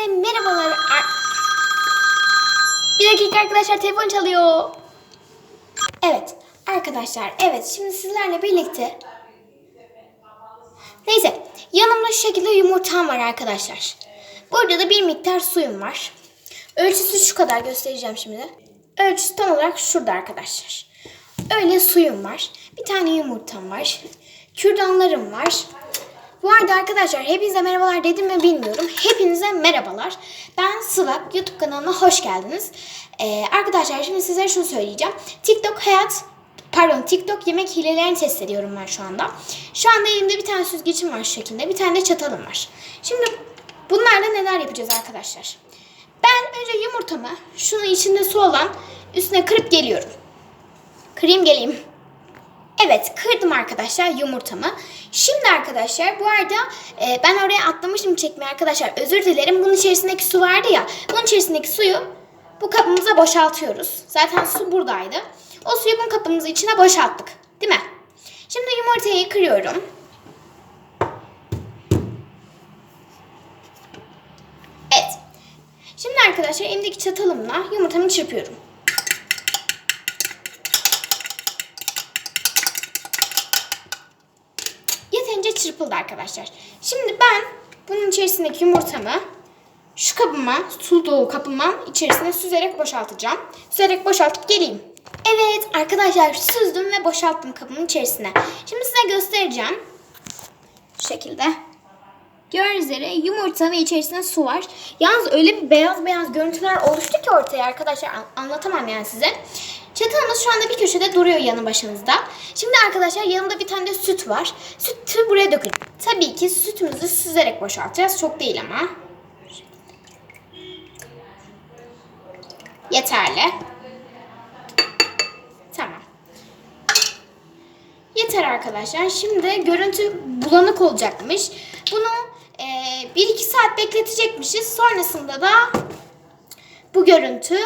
Hepinize merhabalar. Ar- Bir dakika arkadaşlar telefon çalıyor. Evet arkadaşlar evet şimdi sizlerle birlikte Neyse yanımda şu şekilde yumurtam var arkadaşlar. Burada da bir miktar suyum var. Ölçüsü şu kadar göstereceğim şimdi. Ölçüsü tam olarak şurada arkadaşlar. Öyle suyum var. Bir tane yumurtam var. Kürdanlarım var. Bu arada arkadaşlar hepinize merhabalar dedim mi bilmiyorum. Hepinize merhabalar. Ben Sıla. YouTube kanalına hoş geldiniz. Ee, arkadaşlar şimdi size şunu söyleyeceğim. TikTok hayat Pardon TikTok yemek hilelerini test ediyorum ben şu anda. Şu anda elimde bir tane süzgecim var şu şekilde. Bir tane de çatalım var. Şimdi bunlarla neler yapacağız arkadaşlar? Ben önce yumurtamı şunun içinde su olan üstüne kırıp geliyorum. Kırayım geleyim. Evet kırdım arkadaşlar yumurtamı. Şimdi arkadaşlar bu arada e, ben oraya atlamışım çekmeye arkadaşlar. Özür dilerim. Bunun içerisindeki su vardı ya. Bunun içerisindeki suyu bu kabımıza boşaltıyoruz. Zaten su buradaydı. O suyu bu kabımızın içine boşalttık. Değil mi? Şimdi yumurtayı kırıyorum. Evet. Şimdi arkadaşlar elimdeki çatalımla yumurtamı çırpıyorum. Çırpıldı arkadaşlar. Şimdi ben bunun içerisindeki yumurtamı şu kabıma, su dolu kabıma içerisine süzerek boşaltacağım. Süzerek boşaltıp geleyim. Evet arkadaşlar süzdüm ve boşalttım kabımın içerisine. Şimdi size göstereceğim. Şu şekilde. Gördüğünüz üzere yumurta ve içerisinde su var. Yalnız öyle bir beyaz beyaz görüntüler oluştu ki ortaya arkadaşlar an- anlatamam yani size. Çatalımız şu anda bir köşede duruyor yanı başınızda. Şimdi arkadaşlar yanımda bir tane de süt var. Sütü buraya dökün. Tabii ki sütümüzü süzerek boşaltacağız. Çok değil ama. Yeterli. Tamam. Yeter arkadaşlar. Şimdi görüntü bulanık olacakmış. Bunu e, 1-2 saat bekletecekmişiz. Sonrasında da bu görüntü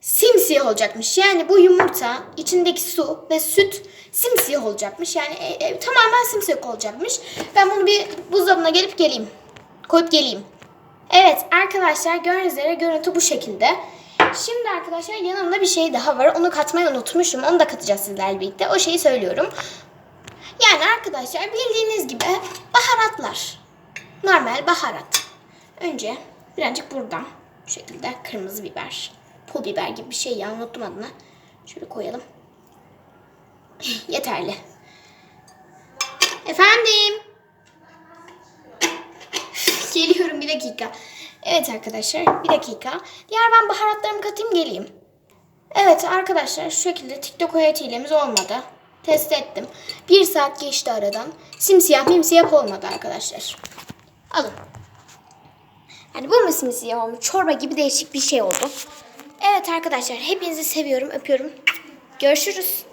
simsiyah olacakmış. Yani bu yumurta, içindeki su ve süt simsiyah olacakmış. Yani e, e, tamamen simsiyah olacakmış. Ben bunu bir buzdolabına gelip geleyim. Koyup geleyim. Evet arkadaşlar gördüğünüz üzere görüntü bu şekilde. Şimdi arkadaşlar yanımda bir şey daha var. Onu katmayı unutmuşum. Onu da katacağız sizlerle birlikte. O şeyi söylüyorum. Yani arkadaşlar bildiğiniz gibi baharatlar. Normal baharat. Önce birazcık buradan şu şekilde kırmızı biber, pul biber gibi bir şey ya unuttum adını. Şöyle koyalım. Yeterli. Efendim. Geliyorum bir dakika. Evet arkadaşlar bir dakika. Diğer ben baharatlarımı katayım geleyim. Evet arkadaşlar şu şekilde TikTok hayat hilemiz olmadı. Test ettim. Bir saat geçti aradan. Simsiyah mimsiyah olmadı arkadaşlar. Alın. Yani bu mu simsiyah olmuş? Çorba gibi değişik bir şey oldu. Evet arkadaşlar hepinizi seviyorum öpüyorum. Görüşürüz.